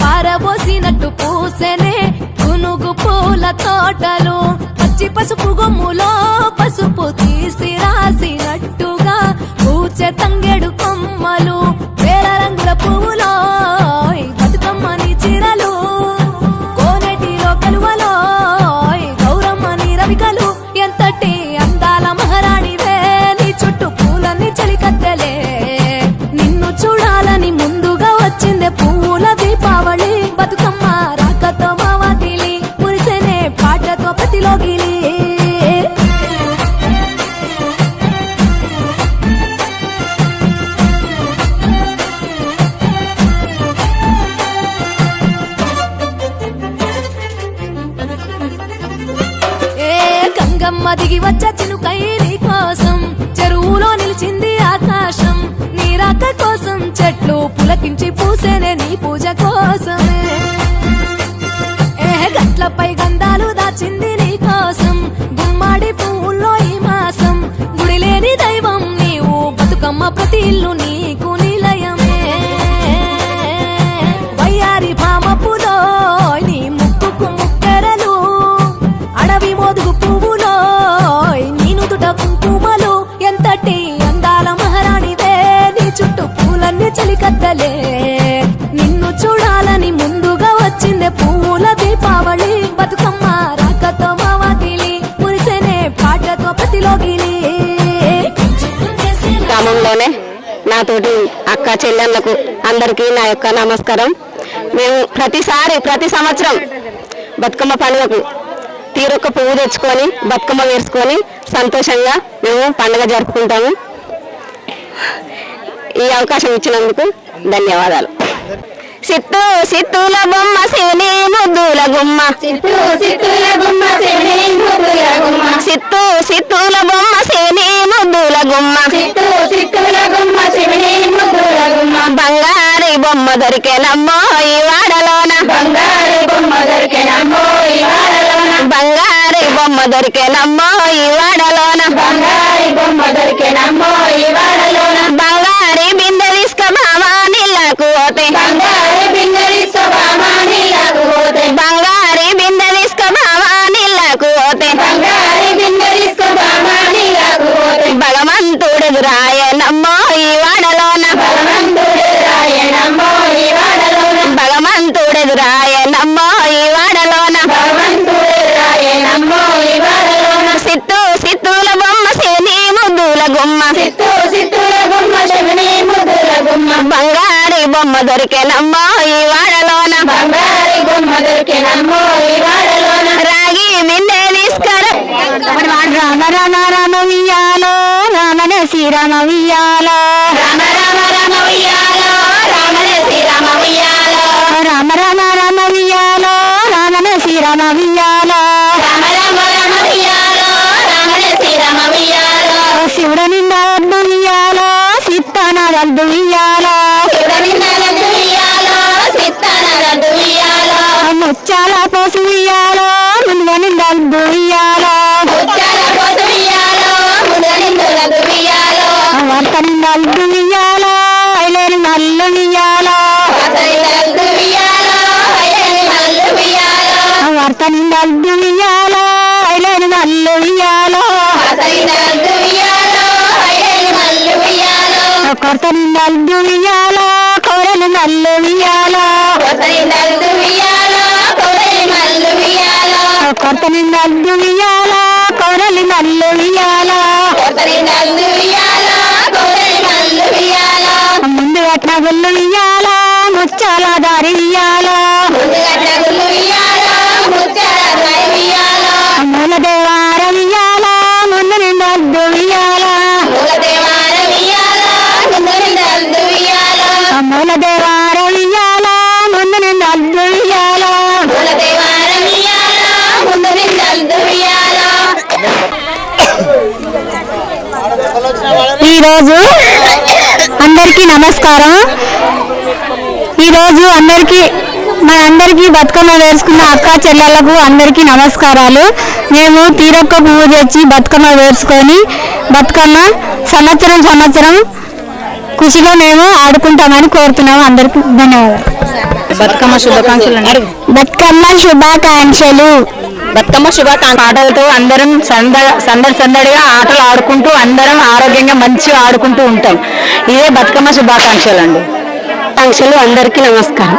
పారబోసినట్టు పూసెనే పునుగు పూల తోటలు పచ్చి పసుపు గుమ్ములో దిగి వచ్చ చినుకై నీ కోసం. చెరువులో నిలిచింది ఆకాశం. నీ రాక కోసం చెట్లు పులకించి పూసేనే నీ పూజ కోసమే. ఏ గట్లపై గంధాలు దాచింది చుట్టూ చలికత్తలే నిన్ను చూడాలని ముందుగా వచ్చిందే పువ్వుల దీపావళి. బతుకమ్మ రాకతో మావాతిలి మురిసెనే పాటతో ప్రతిలోగిలి గ్రామంలోనే నాతోటి అక్క చెల్లెళ్ళకు అందరికీ నా యొక్క నమస్కారం. మేము ప్రతిసారి ప్రతి సంవత్సరం బతుకమ్మ పండుగకు తీరొక్క పువ్వు తెచ్చుకొని బతుకమ్మ వేసుకొని సంతోషంగా మేము పండుగ జరుపుకుంటాము. ఈ అవకాశం ఇచ్చినందుకు ధన్యవాదాలు. సిత్తు సిత్తుల బొమ్మ శివుని ముద్దుల గుమ్మ సిత్తు సిత్తుల గుమ్మ శివుని ముద్దుల గుమ్మ సిత్తు సిత్తుల బొమ్మ శివుని ముద్దుల గుమ్మ సిత్తు సిత్తుల గుమ్మ శివుని ముద్దుల గుమ్మ బంగారి బొమ్మ దొరికేనమ్మో ఈ వాడలోన. బంగారు బొమ్మ దొరికెనమ్మో ఈ వాడలోన. బంగారి బొమ్మ దొరికేనమ్మో ఈ వాడలోన. బంగారు బొమ్మ దొరికెనమ్మో బంగారి బొమ్మ దొరికేనమ్మో ఈ వాడలోన. బంగారు బొమ్మ దొరికెనమ్మో ఈ వాడలోన. రాగి మిందే తీసుకర రామ రామ రామ వియ్యాలో రామనే శ్రీరామ వియ్యాలో రామ రామ రామ ఉయ్యాలో రామనే శ్రీరామ ఉయ్యాలో రామ రామ రామ వియ్యాలో రామనే శ్రీరామ వియ్యాలో రామ రామ రామ ఉయ్యాలో రామనే శ్రీరామ ఉయ్యాలో శివుడు నిండా వద్దు వియ్యాలో సిత్తాన వద్దు వియ్యాలో ముత్యాల కోసం ఉయ్యాలో ముదనిందులద్దు ఉయ్యాలో వర్త నిండా వద్దు వియ్యాలో ఐలేని నల్లు ఉయ్యాలో వర్త నిండా వద్దు వియ్యాలో ఐలేని నల్లు ఉయ్యాలో కొరత నిండా వద్దు వియ్యాలో కోరలు నల్లు వియ్యాలో కొరత నిండా వద్దు వియ్యాలో నల్లు ముందు అట్లా గుళ్ళు వియ్యాలో ముచ్చాల దారి ఇయ్యాలా ఈరోజు అందరికీ నమస్కారం. ఈరోజు అందరికీ మనందరికీ బతుకమ్మ వేసుకున్న అక్క చెల్లెళ్ళకు అందరికీ నమస్కారాలు. మేము తీరొక్క పువ్వు తెచ్చి బతుకమ్మ వేసుకొని బతుకమ్మ సంవత్సరం సంవత్సరం ఖుషిగా మేము ఆడుకుంటామని కోరుతున్నాము అందరికీ. ధన్యవాదాలు. బతుకమ్మ శుభాకాంక్షలు బతుకమ్మ శుభాకాంక్షలు. బతుకమ్మ శుభాకాంక్ష. ఆటలతో అందరం సంద సందడి సందడిగా ఆటలు ఆడుకుంటూ అందరం ఆరోగ్యంగా మంచిగా ఆడుకుంటూ ఉంటాం. ఇదే బతుకమ్మ శుభాకాంక్షలు అండి ఆకాంక్షలు అందరికీ నమస్కారం.